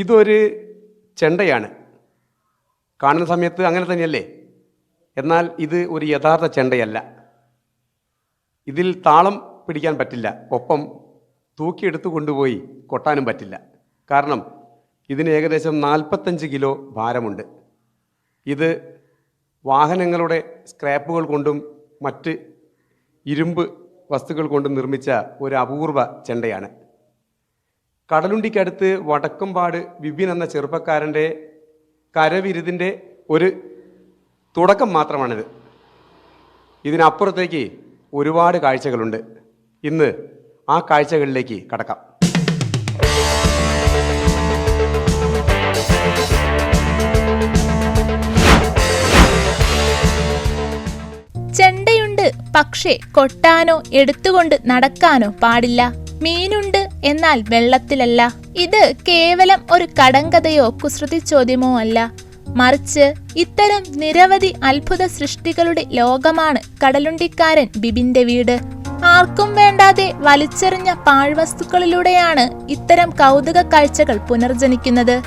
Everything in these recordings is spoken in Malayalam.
ഇതൊരു ചെണ്ടയാണ്. കാണുന്ന സമയത്ത് അങ്ങനെ തന്നെയല്ലേ? എന്നാൽ ഇത് ഒരു യഥാർത്ഥ ചെണ്ടയല്ല. ഇതിൽ താളം പിടിക്കാൻ പറ്റില്ല. ഒപ്പം തൂക്കിയെടുത്തു കൊണ്ടുപോയി കൊട്ടാനും പറ്റില്ല. കാരണം ഇതിന് ഏകദേശം നാൽപ്പത്തഞ്ച് കിലോ ഭാരമുണ്ട്. ഇത് വാഹനങ്ങളുടെ സ്ക്രാപ്പുകൾ കൊണ്ടും മറ്റ് ഇരുമ്പ് വസ്തുക്കൾ കൊണ്ടും നിർമ്മിച്ച ഒരു അപൂർവ ചെണ്ടയാണ്. കടലുണ്ടിക്കടുത്ത് വടക്കുംപാട് വിപിൻ എന്ന ചെറുപ്പക്കാരന്റെ കരവിരുതിന്റെ ഒരു തുടക്കം മാത്രമാണിത്. ഇതിനപ്പുറത്തേക്ക് ഒരുപാട് കാഴ്ചകളുണ്ട്. ഇന്ന് ആ കാഴ്ചകളിലേക്ക് കടക്കാം. ചെണ്ടയുണ്ട് പക്ഷേ കൊട്ടാനോ എടുത്തുകൊണ്ട് നടക്കാനോ പാടില്ല. മീനുണ്ട് എന്നാൽ വെള്ളത്തിലല്ല. ഇത് കേവലം ഒരു കടങ്കഥയോ കുസൃതി ചോദ്യമോ അല്ല. മറിച്ച് ഇത്തരം നിരവധി അത്ഭുത സൃഷ്ടികളുടെ ലോകമാണ് കടലുണ്ടിക്കാരൻ ബിബിന്റെ വീട്. ആർക്കും വേണ്ടാതെ വലിച്ചെറിഞ്ഞ പാഴ്വസ്തുക്കളിലൂടെയാണ് ഇത്തരം കൗതുക കാഴ്ചകൾ പുനർജനിക്കുന്നത്.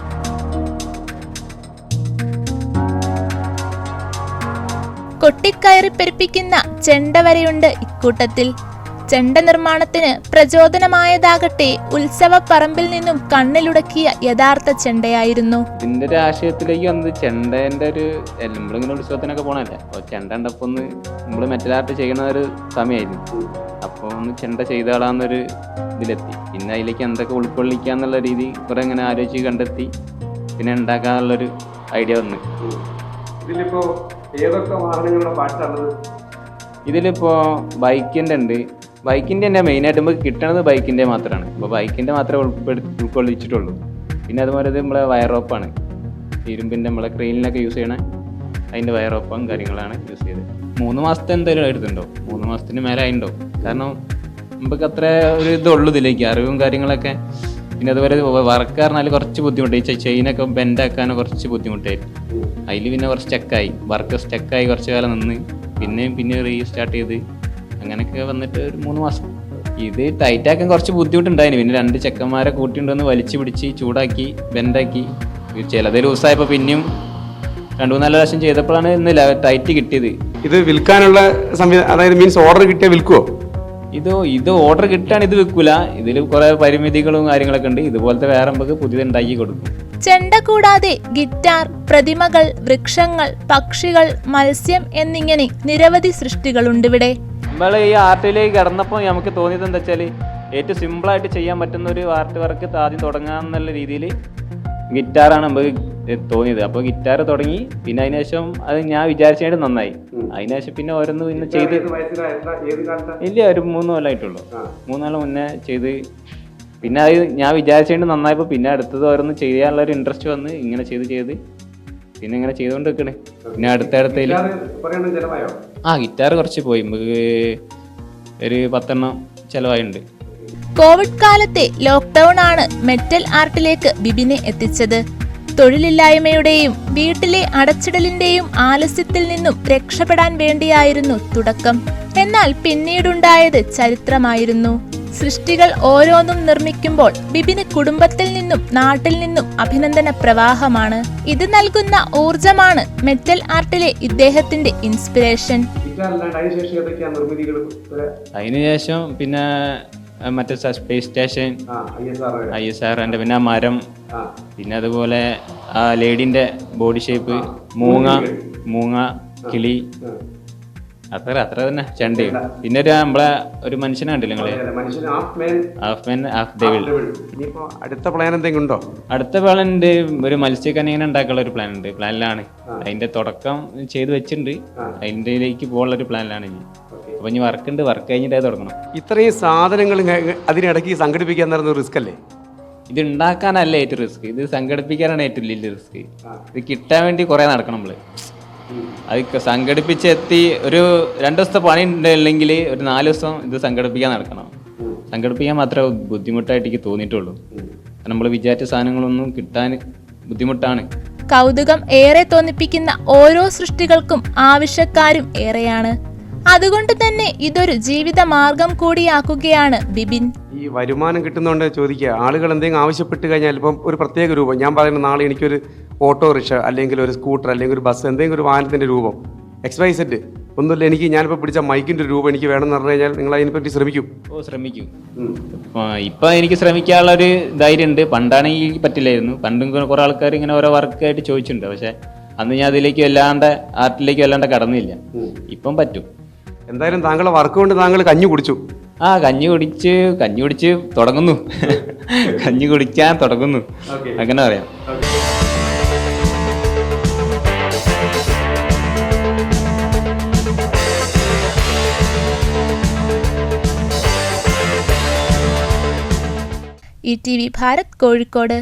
കൊട്ടിക്കയറി പെരുപ്പിക്കുന്ന ചെണ്ട വരെയുണ്ട് ഇക്കൂട്ടത്തിൽ. ചെണ്ട നിർമ്മാണത്തിന് പ്രചോദനമായതാകട്ടെ ഉത്സവ പറമ്പിൽ നിന്നും കണ്ണിലുടക്കിയ യഥാർത്ഥ ചെണ്ടയായിരുന്നു. ഇതിന്റെ ഒരു ആശയത്തിലേക്ക് വന്നത് ചെണ്ടേന്റെ ഒരു നമ്മളിങ്ങനെ ഉത്സവത്തിനൊക്കെ പോണല്ലേ അപ്പോൾ ചെണ്ട കണ്ടപ്പോൾ ഒന്ന് നമ്മൾ മെറ്റലാർട്ട് ചെയ്യുന്ന ഒരു സമയമായിരുന്നു അപ്പോൾ ഒന്ന് ചെണ്ട ചെയ്താളാന്നൊരു ഇതിലെത്തി. പിന്നെ അതിലേക്ക് എന്തൊക്കെ ഉൾക്കൊള്ളിക്കാന്നുള്ള രീതി കുറെ ഇങ്ങനെ ആലോചിച്ച് കണ്ടെത്തി. പിന്നെ ഉണ്ടാക്കാനുള്ളൊരു ഐഡിയ വന്നു. ഇതിലിപ്പോ ഏതൊക്കെ വാഹനങ്ങളുടെ പാട്ടാണത്? ഇതിലിപ്പോ ബൈക്കിന്റെ ഉണ്ട് ബൈക്കിന്റെ തന്നെ മെയിനായിട്ട് നമുക്ക് കിട്ടണത് ബൈക്കിന്റെ മാത്രമാണ് അപ്പോൾ ബൈക്കിന്റെ മാത്രമേ ഉൾക്കൊള്ളിച്ചിട്ടുള്ളൂ. പിന്നെ അതുപോലെ ഇത് നമ്മളെ വയറോപ്പാണ് ഇരുമ്പിന്റെ നമ്മളെ ക്രെയിനിലൊക്കെ യൂസ് ചെയ്യണ അതിന്റെ വയറോപ്പം കാര്യങ്ങളാണ് യൂസ് ചെയ്തത്. മൂന്ന് മാസത്തെ എന്തായാലും എടുത്തുണ്ടോ മൂന്ന് മാസത്തിന് മേലെ ആയിട്ടുണ്ടോ? കാരണം നമുക്ക് അത്ര ഒരു ഇതുള്ളൂ ഇതിലേക്ക് അറിവും കാര്യങ്ങളൊക്കെ. പിന്നെ അതുപോലെ വർക്ക് പറഞ്ഞാൽ കുറച്ച് ബുദ്ധിമുട്ട്. ഈ ചെയിനൊക്കെ ബെൻഡാക്കാനോ കുറച്ച് ബുദ്ധിമുട്ടായിരുന്നു അതിൽ പിന്നെ കുറച്ച് സ്റ്റക്കായി വർക്ക് സ്റ്റക്കായി കുറച്ച് കാലം നിന്ന്. പിന്നെയും പിന്നെ റീസ്റ്റാർട്ട് ചെയ്ത് അങ്ങനെയൊക്കെ വന്നിട്ട് ഒരു മൂന്ന് മാസം. ഇത് ടൈറ്റാക്കാൻ കുറച്ച് ബുദ്ധിമുട്ടുണ്ടായിരുന്നു പിന്നെ രണ്ട് ചെക്കന്മാരെ കൂട്ടിയിട്ടുണ്ടെന്ന് വലിച്ചു പിടിച്ച് ചൂടാക്കി ബെൻഡാക്കി. ചിലത് ലൂസായപ്പോൾ പിന്നെയും രണ്ടു മൂന്നാൽ പ്രാവശ്യം ചെയ്തപ്പോഴാണ് ഇന്ന് ടൈറ്റ് കിട്ടിയത്. ഇത് വിൽക്കാനുള്ള സംവിധാനം അതായത് മീൻസ് ഓർഡർ കിട്ടിയാൽ വിൽക്കുമോ ഇത് ഇത് ഓർഡർ കിട്ടാൻ ഇത് വിൽക്കൂല. ഇതിൽ കുറെ പരിമിതികളും കാര്യങ്ങളൊക്കെ ഉണ്ട്. ഇതുപോലത്തെ വേറെ നമുക്ക് പുതിയത് ഉണ്ടാക്കി കൊടുക്കും. ചെണ്ട കൂടാതെ ഗിറ്റാർ പ്രതിമകൾ വൃക്ഷങ്ങൾ പക്ഷികൾ മത്സ്യം എന്നിങ്ങനെ നിരവധി സൃഷ്ടികളുണ്ട് ഇവിടെ. നമ്മൾ ഈ ആർട്ടിലേക്ക് കടന്നപ്പോൾ നമുക്ക് തോന്നിയത് എന്താ വെച്ചാൽ ഏറ്റവും സിമ്പിളായിട്ട് ചെയ്യാൻ പറ്റുന്ന ഒരു ആർട്ട് വർക്ക് ആദ്യം തുടങ്ങാമെന്നുള്ള രീതിയിൽ ഗിറ്റാറാണ് നമുക്ക് തോന്നിയത്. അപ്പോൾ ഗിറ്റാർ തുടങ്ങി പിന്നെ അതിനുശേഷം അത് ഞാൻ വിചാരിച്ചായിട്ട് നന്നായി. അതിനുശേഷം പിന്നെ ഓരോന്ന് പിന്നെ ചെയ്ത് ഇല്ല ഒരു മൂന്ന് കൊല്ലമായിട്ടുള്ളൂ മൂന്നാൽ മുന്നേ ചെയ്ത് പിന്നെ അത് ഞാൻ വിചാരിച്ചുകൊണ്ട് നന്നായപ്പോൾ പിന്നെ അടുത്തത് ഓരോന്ന് ചെയ്യാനുള്ള ഒരു ഇൻട്രസ്റ്റ് വന്ന് ഇങ്ങനെ ചെയ്ത് ചെയ്ത് പിന്നെ ഇങ്ങനെ ചെയ്തുകൊണ്ട് നിൽക്കണേ പിന്നെ അടുത്ത അടുത്തതിൽ ആ ഗിറ്റാർ കുറച്ച് പോയി. നമുക്ക് ഒരു പത്തെണ്ണം ചിലവായിട്ടുണ്ട് കോവിഡ് കാലത്തെ ലോക്ക്ഡൌൺ ആണ് മെറ്റൽ ആർട്ടിലേക്ക് ബിബിനെ എത്തിച്ചത്. തൊഴിലില്ലായ്മയുടെയും വീട്ടിലെ അടച്ചിടലിന്റെയും ആലസ്യത്തിൽ നിന്നും രക്ഷപ്പെടാൻ വേണ്ടിയായിരുന്നു തുടക്കം. എന്നാൽ പിന്നീടുണ്ടായത് ചരിത്രമായിരുന്നു. സൃഷ്ടികൾ ഓരോന്നും നിർമ്മിക്കുമ്പോൾ ബിബിന് കുടുംബത്തിൽ നിന്നും നാട്ടിൽ നിന്നും അഭിനന്ദന പ്രവാഹമാണ്. ഇത് നൽകുന്ന ഊർജമാണ് മെറ്റൽ ആർട്ടിലെ ഇദ്ദേഹത്തിന്റെ ഇൻസ്പിറേഷൻ. അതിനുശേഷം പിന്നെ മറ്റേ space station I S R എന്റെ പിന്നെ മരം പിന്നെ അതുപോലെ ആ ലേഡിന്റെ ബോഡി ഷേപ്പ് മൂങ്ങ മൂങ്ങ. കിളി. അത്ര അത്ര തന്നെ ചണ്ടി. പിന്നെ ഒരു നമ്മളെ ഒരു മനുഷ്യനെ കണ്ടില്ല നിങ്ങൾ? ഹാഫ് മാൻ ഹാഫ് ഡെവിൾ ഇനിയിപ്പോ അടുത്ത പ്ലാൻ എന്തെങ്കിലും ഉണ്ടോ? അടുത്ത പ്ലാൻ ഉണ്ട് ഒരു മത്സ്യക്കന്യങ്ങനെ ഉണ്ടാക്കാനുള്ള ഒരു പ്ലാൻ ഉണ്ട്. പ്ലാനിലാണ് അതിന്റെ തുടക്കം ചെയ്ത് വെച്ചിട്ടുണ്ട്. അതിന്റെലേക്ക് പോകാനുള്ള ഒരു പ്ലാനിലാണ് ഇനി. അപ്പൊ ഇനി വർക്ക് ഉണ്ട് വർക്ക് കഴിഞ്ഞിട്ടേ തുടങ്ങണം. ഇത്രയും സാധനങ്ങൾ അതിനിടയ്ക്ക് സംഘടിപ്പിക്കാൻ തരുന്ന റിസ്ക് അല്ലേ? ഇത് ഉണ്ടാക്കാനല്ല ഏറ്റവും റിസ്ക് ഇത് സംഘടിപ്പിക്കാനാണ് ഏറ്റവും വലിയ റിസ്ക് ഇത് കിട്ടാൻ വേണ്ടി കുറെ നടക്കണം നമ്മൾ. അത് സംഘടിപ്പിച്ചെത്തി ഒരു രണ്ട് ദിവസത്തെ പണി ഉണ്ടായില്ലെങ്കിൽ ഒരു നാല് ദിവസം ഇത് സംഘടിപ്പിക്കാൻ നടക്കണം. സംഘടിപ്പിക്കാൻ മാത്രമേ ബുദ്ധിമുട്ടായിട്ട് എനിക്ക് തോന്നിയിട്ടുള്ളൂ. നമ്മൾ വിചാരിച്ച സാധനങ്ങളൊന്നും കിട്ടാൻ ബുദ്ധിമുട്ടാണ്. കൗതുകം ഏറെ തോന്നിപ്പിക്കുന്ന ഓരോ സൃഷ്ടികൾക്കും ആവശ്യക്കാരും ഏറെയാണ്. അതുകൊണ്ട് തന്നെ ഇതൊരു ജീവിത മാർഗം കൂടിയാക്കുകയാണ് ബിബിൻ. ഈ ഈ വരുമാനം കിട്ടുന്നതുകൊണ്ട് ചോദിക്കുക ആളുകൾ എന്തെങ്കിലും ആവശ്യപ്പെട്ട് കഴിഞ്ഞാൽ ഇപ്പം ഒരു പ്രത്യേക രൂപം ഞാൻ പറയുന്നത് നാളെ എനിക്കൊരു ഓട്ടോറിക്ഷ അല്ലെങ്കിൽ ഒരു സ്കൂട്ടർ അല്ലെങ്കിൽ ഒരു ബസ് എന്തെങ്കിലും ഒരു വാഹനത്തിന്റെ രൂപം. എക്സ് വൈ സെറ്റ് ഒന്നുമില്ല എനിക്ക് ഞാനിപ്പോൾ പിടിച്ച മൈക്കിന്റെ രൂപം എനിക്ക് വേണമെന്ന് പറഞ്ഞു കഴിഞ്ഞാൽ നിങ്ങൾ അതിനെപ്പറ്റി ശ്രമിക്കും. ഓ ശ്രമിക്കും. ഇപ്പം എനിക്ക് ശ്രമിക്കാനുള്ള ഒരു ധൈര്യം ഉണ്ട് പണ്ടാണെങ്കിൽ പറ്റില്ലായിരുന്നു. പണ്ടും കുറേ ആൾക്കാർ ഇങ്ങനെ ഓരോ വർക്കായിട്ട് ചോദിച്ചിട്ടുണ്ട്. പക്ഷേ അന്ന് ഞാൻ അതിലേക്ക് വല്ലാണ്ട് ആർട്ടിലേക്ക് വല്ലാണ്ട് കടന്നില്ല. ഇപ്പം പറ്റും. എന്തായാലും താങ്കളെ വർക്ക് കൊണ്ട് താങ്കൾ കഞ്ഞി കുടിച്ചു. ആ കഞ്ഞി കുടിച്ച് കഞ്ഞി കുടിച്ച് തുടങ്ങുന്നു. കഞ്ഞി കുടിക്കാൻ തുടങ്ങുന്നു. അങ്ങനെ പറയാം. E T V Bharat Kozhikode